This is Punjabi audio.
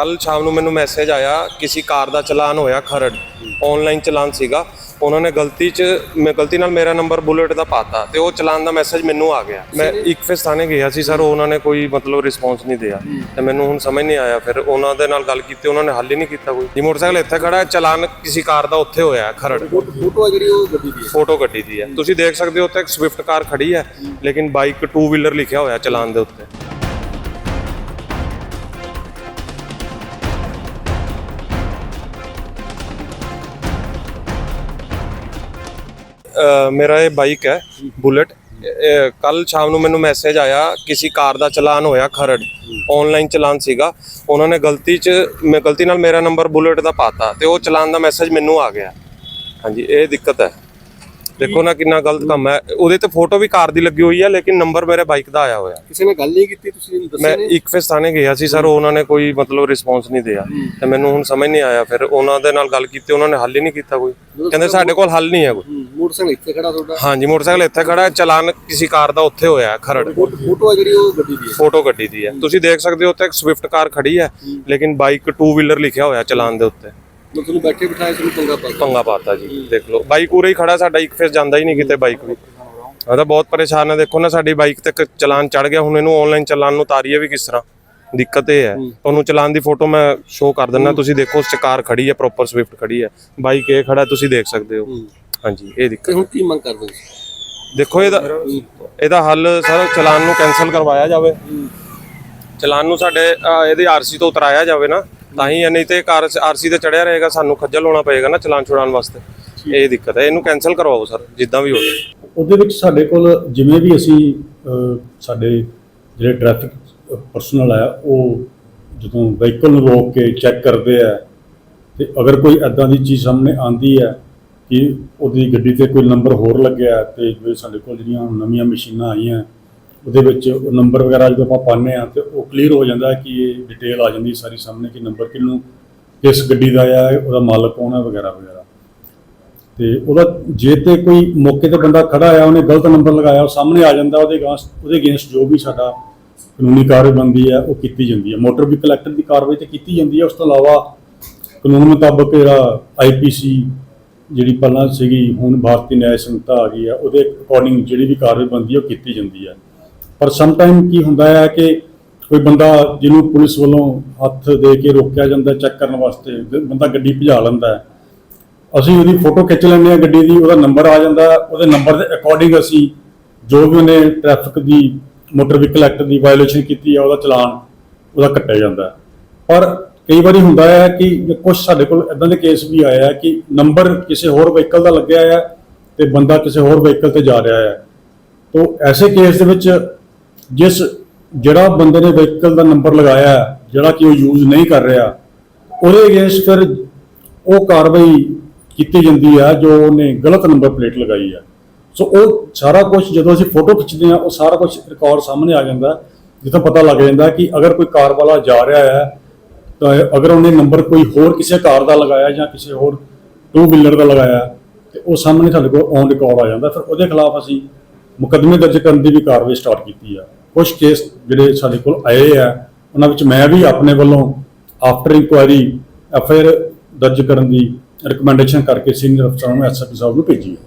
ਕੱਲ ਸ਼ਾਮ ਨੂੰ ਮੈਨੂੰ ਮੈਸੇਜ ਆਇਆ ਕਿਸੇ ਕਾਰ ਦਾ ਚਲਾਨ ਹੋਇਆ ਖਰੜ। ਆਨਲਾਈਨ ਚਲਾਨ ਸੀਗਾ। ਉਹਨਾਂ ਨੇ ਗਲਤੀ 'ਚ ਮੈਂ ਗਲਤੀ ਨਾਲ ਮੇਰਾ ਨੰਬਰ ਬੁਲਟ ਦਾ ਪਾਤਾ ਤੇ ਉਹ ਚਲਾਨ ਦਾ ਮੈਸੇਜ ਮੈਨੂੰ ਆ ਗਿਆ। ਮੈਂ ਇੱਕ ਫੇਸ ਥਾਣੇ ਗਿਆ ਸੀ ਸਰ ਉਹਨਾਂ ਨੇ ਕੋਈ ਮਤਲਬ ਰਿਸਪੌਂਸ ਨਹੀਂ ਦਿਆ। ਤੇ ਮੈਨੂੰ ਹੁਣ ਸਮਝ ਨਹੀਂ ਆਇਆ। ਫਿਰ ਉਹਨਾਂ ਦੇ ਨਾਲ ਗੱਲ ਕੀਤੀ ਉਹਨਾਂ ਨੇ ਹੱਲ ਹੀ ਨਹੀਂ ਕੀਤਾ ਕੋਈ। ਜੀ ਮੋਟਰਸਾਈਕਲ ਇੱਥੇ ਖੜਾ ਹੈ ਚਲਾਨ ਕਿਸੇ ਕਾਰ ਦਾ ਉੱਥੇ ਹੋਇਆ ਹੈ, ਖਰੜ। ਫੋਟੋ ਜਿਹੜੀ ਉਹ ਗੱਡੀ ਦੀ ਹੈ? ਫੋਟੋ ਗੱਡੀ ਦੀ ਹੈ। ਤੁਸੀਂ ਦੇਖ ਸਕਦੇ ਹੋ ਉੱਥੇ ਇੱਕ ਸਵਿਫਟ ਕਾਰ ਖੜੀ ਹੈ ਲੇਕਿਨ ਬਾਈਕ ਟੂ ਵੀਲਰ ਲਿਖਿਆ ਹੋਇਆ ਚਲਾਨ ਦੇ ਉੱਤੇ। ਮੇਰਾ ਇਹ ਬਾਈਕ ਹੈ ਬੁਲਟ। ਕੱਲ ਸ਼ਾਮ ਨੂੰ ਮੈਨੂੰ ਮੈਸੇਜ ਆਇਆ ਕਿਸੇ ਕਾਰ ਦਾ ਚਲਾਨ ਹੋਇਆ ਖਰੜ। ਆਨਲਾਈਨ ਚਲਾਨ ਸੀਗਾ। ਉਹਨਾਂ ਨੇ ਗਲਤੀ 'ਚ ਮੈਂ ਗਲਤੀ ਨਾਲ ਮੇਰਾ ਨੰਬਰ ਬੁਲਟ ਦਾ ਪਾਤਾ ਤੇ ਉਹ ਚਲਾਨ ਦਾ ਮੈਸੇਜ ਮੈਨੂੰ ਆ ਗਿਆ। ਹਾਂਜੀ ਇਹ ਦਿੱਕਤ ਹੈ। ਦੇਖੋ ਨਾ ਕਿੰਨਾ ਗਲਤ ਕੰਮ ਹੈ। ਉਹਦੇ ਤੇ ਫੋਟੋ ਵੀ ਕਾਰ ਦੀ ਲੱਗੀ ਹੋਈ ਹੈ ਲੇਕਿਨ ਨੰਬਰ ਮੇਰੇ ਬਾਈਕ ਦਾ ਆਇਆ ਹੋਇਆ। ਕਿਸੇ ਨੇ ਗੱਲ ਨਹੀਂ ਕੀਤੀ ਤੁਸੀਂ ਮੈਂ ਦੱਸਿਆ ਨਹੀਂ? ਇੱਕ ਫੇਸ ਥਾਣੇ ਗਿਆ ਸੀ ਸਰ ਉਹਨਾਂ ਨੇ ਕੋਈ ਮਤਲਬ ਰਿਸਪੌਂਸ ਨਹੀਂ ਦਿਆ। ਤੇ ਮੈਨੂੰ ਹੁਣ ਸਮਝ ਨਹੀਂ ਆਇਆ ਫਿਰ ਉਹਨਾਂ ਦੇ ਨਾਲ ਗੱਲ ਕੀਤੀ ਉਹਨਾਂ ਨੇ ਹੱਲ ਹੀ ਨਹੀਂ ਕੀਤਾ ਕੋਈ। ਕਹਿੰਦੇ ਸਾਡੇ ਕੋਲ ਹੱਲ ਨਹੀਂ ਹੈ ਕੋਈ। ਮੋਟਰਸਾਈਕਲ ਇੱਥੇ ਖੜਾ ਤੁਹਾਡਾ? ਹਾਂਜੀ ਮੋਟਰਸਾਈਕਲ ਇੱਥੇ ਖੜਾ ਹੈ। ਚਲਾਨ ਕਿਸੇ ਕਾਰ ਦਾ ਉੱਥੇ ਹੋਇਆ ਹੈ, ਖਰੜ ਫੋਟੋ ਆ ਜਿਹੜੀ ਉਹ ਗੱਡੀ ਦੀ ਹੈ? ਫੋਟੋ ਗੱਡੀ ਦੀ ਹੈ। ਤੁਸੀਂ ਦੇਖ ਸਕਦੇ ਹੋ ਉੱਥੇ ਇੱਕ ਸਵਿਫਟ ਕਾਰ ਖੜੀ ਹੈ ਲੇਕਿਨ ਬਾਈਕ ਟੂ ਵੀਲਰ ਲਿਖਿਆ ਹੋਇਆ ਚਲਾਨ ਦੇ ਉੱਤੇ। ਮੈਂ ਤੁਹਾਨੂੰ ਬੈਠੇ ਬਿਠਾਏ ਤੁਹਾਨੂੰ ਪੰਗਾ ਪਾ ਦਿੱਤਾ। ਪੰਗਾ ਪਾਤਾ ਜੀ ਦੇਖ ਲਓ। ਬਾਈਕ ਉਰੇ ਹੀ ਖੜਾ ਸਾਡਾ ਇੱਕ ਫੇਸ ਜਾਂਦਾ ਹੀ ਨਹੀਂ ਕਿਤੇ ਬਾਈਕ ਵੀ ਤਾਂ ਬਹੁਤ ਪਰੇਸ਼ਾਨ ਹਾਂ। ਦੇਖੋ ਨਾ ਸਾਡੀ ਬਾਈਕ ਤੇ ਇੱਕ ਚਲਾਨ ਚੜ ਗਿਆ। ਹੁਣ ਇਹਨੂੰ ਆਨਲਾਈਨ ਚਲਾਨ ਨੂੰ ਤਾਰੀਏ ਵੀ ਕਿਸ ਤਰ੍ਹਾਂ। ਦਿੱਕਤ ਇਹ ਹੈ। ਤੁਹਾਨੂੰ ਚਲਾਨ ਦੀ ਫੋਟੋ ਮੈਂ ਸ਼ੋਅ ਕਰ ਦਿੰਦਾ। ਤੁਸੀਂ ਦੇਖੋ ਉਸ ਚ ਕਾਰ ਖੜੀ ਹੈ ਪ੍ਰੋਪਰ ਸਵਿਫਟ ਖੜੀ ਹੈ। ਬਾਈਕ ਇਹ ਖੜਾ ਤੁਸੀਂ ਦੇਖ ਸਕਦੇ ਹੋ। ਹਾਂਜੀ ਇਹ ਦਿੱਕਤ ਤੇ ਹੁਣ ਕੀ ਮੰਗ ਕਰਦੇ ਹੋ ਤੁਸੀਂ? ਦੇਖੋ ਇਹਦਾ ਇਹਦਾ ਹੱਲ ਸਰ ਚਲਾਨ ਨੂੰ ਕੈਨਸਲ ਕਰਵਾਇਆ ਜਾਵੇ। ਚਲਾਨ ਨੂੰ ਸਾਡੇ ਅਹ, ਇਹਦੀ ਆਰਸੀ ਤੋਂ ਉਤਰਾਇਆ ਜਾਵੇ ਨਾ ਤਾਂ ਹੀ ਹੈ, ਨਹੀਂ ਤੇ ਕਾਰ ਆਰਸੀ ਤੇ ਚੜਿਆ ਰਹੇਗਾ ਸਾਨੂੰ ਖੱਜਲ ਹੋਣਾ ਪਏਗਾ ਨਾ ਚਲਾਨ ਛੁਡਾਉਣ ਵਾਸਤੇ। ਇਹ ਦਿੱਕਤ ਹੈ ਇਹਨੂੰ ਕੈਨਸਲ ਕਰਵਾਓ ਸਰ ਜਿੱਦਾਂ ਵੀ ਹੋਵੇ ਉਹਦੇ ਵਿੱਚ ਸਾਡੇ ਕੋਲ ਜਿਵੇਂ ਵੀ ਅਸੀਂ ਸਾਡੇ ਜਿਹੜੇ ਟ੍ਰੈਫਿਕ ਪਰਸਨਲ ਆ ਉਹ ਜਦੋਂ ਵਹੀਕਲ ਨੂੰ ਰੋਕ ਕੇ ਚੈੱਕ ਕਰਦੇ ਆ ਤੇ ਅਗਰ ਕੋਈ ਐਦਾਂ ਦੀ ਚੀਜ਼ ਸਾਹਮਣੇ ਆਂਦੀ ਹੈ ਕਿ ਉਹਦੀ ਗੱਡੀ ਤੇ ਕੋਈ ਨੰਬਰ ਹੋਰ ਲੱਗਿਆ ਤੇ ਜਿਵੇਂ ਸਾਡੇ ਕੋਲ ਜਿਹੜੀਆਂ ਹੁਣ ਨਵੀਆਂ ਮਸ਼ੀਨਾਂ ਆਈਆਂ, ਉਹਦੇ ਵਿੱਚ ਉਹ ਨੰਬਰ ਵਗੈਰਾ ਜਦੋਂ ਆਪਾਂ ਪਾਉਂਦੇ ਆ ਤੇ ਉਹ ਕਲੀਅਰ ਹੋ ਜਾਂਦਾ ਕਿ ਇਹ ਡਿਟੇਲ ਆ ਜਾਂਦੀ ਸਾਰੀ ਸਾਹਮਣੇ ਕਿ ਨੰਬਰ ਕਿਹਨੂੰ, ਕਿਸ ਗੱਡੀ ਦਾ ਆ, ਉਹਦਾ ਮਾਲਕ ਕੌਣ ਹੈ ਵਗੈਰਾ ਵਗੈਰਾ। ਤੇ ਉਹਦਾ ਜੇ ਤੇ ਕੋਈ ਮੌਕੇ ਤੇ ਬੰਦਾ ਖੜਾ ਆ, ਉਹਨੇ ਗਲਤ ਨੰਬਰ ਲਗਾਇਆ, ਉਹ ਸਾਹਮਣੇ ਆ ਜਾਂਦਾ ਉਹਦੇ ਅਗਾਂਸਟ ਉਹਦੇ ਅਗੇਂਸਟ ਜੋ ਵੀ ਸਾਡਾ ਕਾਨੂੰਨੀ ਕਾਰਵਾਈ ਬਣਦੀ ਹੈ, ਉਹ ਕੀਤੀ ਜਾਂਦੀ ਹੈ। ਮੋਟਰ ਵੀ ਕਲੈਕਟਰ ਦੀ ਕਾਰਵਾਈ ਤੇ ਕੀਤੀ ਜਾਂਦੀ ਹੈ। ਉਸ ਤੋਂ ਇਲਾਵਾ ਕਾਨੂੰਨ ਮੁਤਾਬਕ ਜਿਹੜਾ ਆਈਪੀਸੀ ਜਿਹੜੀ ਪਹਿਲਾਂ ਸੀਗੀ, ਹੁਣ ਭਾਰਤੀ ਨਿਆਂ ਸੰਹਿਤਾ ਆ ਗਈ ਹੈ, ਉਹਦੇ ਅਕੋਰਡਿੰਗ ਜਿਹੜੀ ਵੀ ਕਾਰਵਾਈ ਬੰਦੀ ਉਹ ਕੀਤੀ ਜਾਂਦੀ ਹੈ। ਪਰ ਸਮ ਟਾਈਮ ਕੀ ਹੁੰਦਾ ਹੈ ਕਿ ਕੋਈ ਬੰਦਾ ਜਿਹਨੂੰ ਪੁਲਿਸ ਵੱਲੋਂ ਹੱਥ ਦੇ ਕੇ ਰੋਕਿਆ ਜਾਂਦਾ ਚੈੱਕ ਕਰਨ ਵਾਸਤੇ ਬੰਦਾ ਗੱਡੀ ਭਜਾ ਲੈਂਦਾ ਅਸੀਂ ਉਹਦੀ ਫੋਟੋ ਖਿੱਚ ਲੈਂਦੇ ਹਾਂ ਗੱਡੀ ਦੀ, ਉਹਦਾ ਨੰਬਰ ਆ ਜਾਂਦਾ, ਉਹਦੇ ਨੰਬਰ ਦੇ ਅਕੋਰਡਿੰਗ ਅਸੀਂ ਜੋ ਵੀ ਉਹਨੇ ਟ੍ਰੈਫਿਕ ਦੀ ਮੋਟਰ ਵਹੀਕਲ ਐਕਟ ਦੀ ਵਾਇਓਲੇਸ਼ਨ ਕੀਤੀ ਹੈ, ਉਹਦਾ ਚਲਾਨ ਉਹਦਾ ਕੱਟਿਆ ਜਾਂਦਾ ਪਰ ਕਈ ਵਾਰੀ ਹੁੰਦਾ ਹੈ ਕਿ ਕੁਝ ਸਾਡੇ ਕੋਲ ਇਦਾਂ ਦੇ ਕੇਸ ਵੀ ਆਏ ਹੈ ਕਿ ਨੰਬਰ ਕਿਸੇ ਹੋਰ ਵਹੀਕਲ ਦਾ ਲੱਗਿਆ ਹੈ ਤੇ ਬੰਦਾ ਕਿਸੇ ਹੋਰ ਵਹੀਕਲ ਤੇ ਜਾ ਰਿਹਾ ਹੈ ਤੋ ਐਸੇ ਕੇਸ ਦੇ ਵਿੱਚ ਜਿਸ ਜਿਹੜਾ ਬੰਦੇ ਨੇ ਵਹੀਕਲ ਦਾ ਨੰਬਰ ਲਗਾਇਆ ਜਿਹੜਾ ਕਿ ਉਹ ਯੂਜ਼ ਨਹੀਂ ਕਰ ਰਿਹਾ ਉਹਦੇ ਅਗੇਂਸਟ ਫਿਰ ਉਹ ਕਾਰਵਾਈ ਕੀਤੀ ਜਾਂਦੀ ਹੈ ਜੋ ਉਹਨੇ ਗਲਤ ਨੰਬਰ ਪਲੇਟ ਲਗਾਈ ਹੈ ਸੋ ਉਹ ਸਾਰਾ ਕੁਝ ਜਦੋਂ ਅਸੀਂ ਫੋਟੋ ਖਿੱਚਦੇ ਹਾਂ ਉਹ ਸਾਰਾ ਕੁਝ ਰਿਕਾਰਡ ਸਾਹਮਣੇ ਆ ਜਾਂਦਾ ਹੈ, ਜਿੱਥੋਂ ਪਤਾ ਲੱਗ ਜਾਂਦਾ ਕਿ ਅਗਰ ਕੋਈ ਕਾਰ ਵਾਲਾ ਜਾ ਰਿਹਾ ਹੈ ਅਗਰ ਉਹਨੇ ਨੰਬਰ ਕੋਈ ਹੋਰ ਕਿਸੇ ਕਾਰ ਦਾ ਲਗਾਇਆ ਜਾਂ ਕਿਸੇ ਹੋਰ ਟੂ ਵੀਲਰ ਦਾ ਲਗਾਇਆ, ਤੇ ਉਹ ਸਾਹਮਣੇ ਸਾਡੇ ਕੋਲ ਔਨ ਰਿਕਾਰਡ ਆ ਜਾਂਦਾ, ਫਿਰ ਉਹਦੇ ਖਿਲਾਫ ਅਸੀਂ ਮੁਕੱਦਮੇ ਦਰਜ ਕਰਨ ਦੀ ਵੀ ਕਾਰਵਾਈ ਸਟਾਰਟ ਕੀਤੀ ਆ। ਕੁਝ ਕੇਸ ਜਿਹੜੇ ਸਾਡੇ ਕੋਲ ਆਏ ਆ, ਉਹਨਾਂ ਵਿੱਚ ਮੈਂ ਵੀ ਆਪਣੇ ਵੱਲੋਂ ਆਫਟਰ ਇਨਕੁਆਇਰੀ ਐਫਆਈਆਰ ਦਰਜ ਕਰਨ ਦੀ ਰਿਕਮੈਂਡੇਸ਼ਨ ਕਰਕੇ ਸੀਨੀਅਰ ਅਫਸਰਾਂ ਨੂੰ ਐਸਐਸਪੀ ਸਾਹਿਬ ਨੂੰ ਭੇਜੀ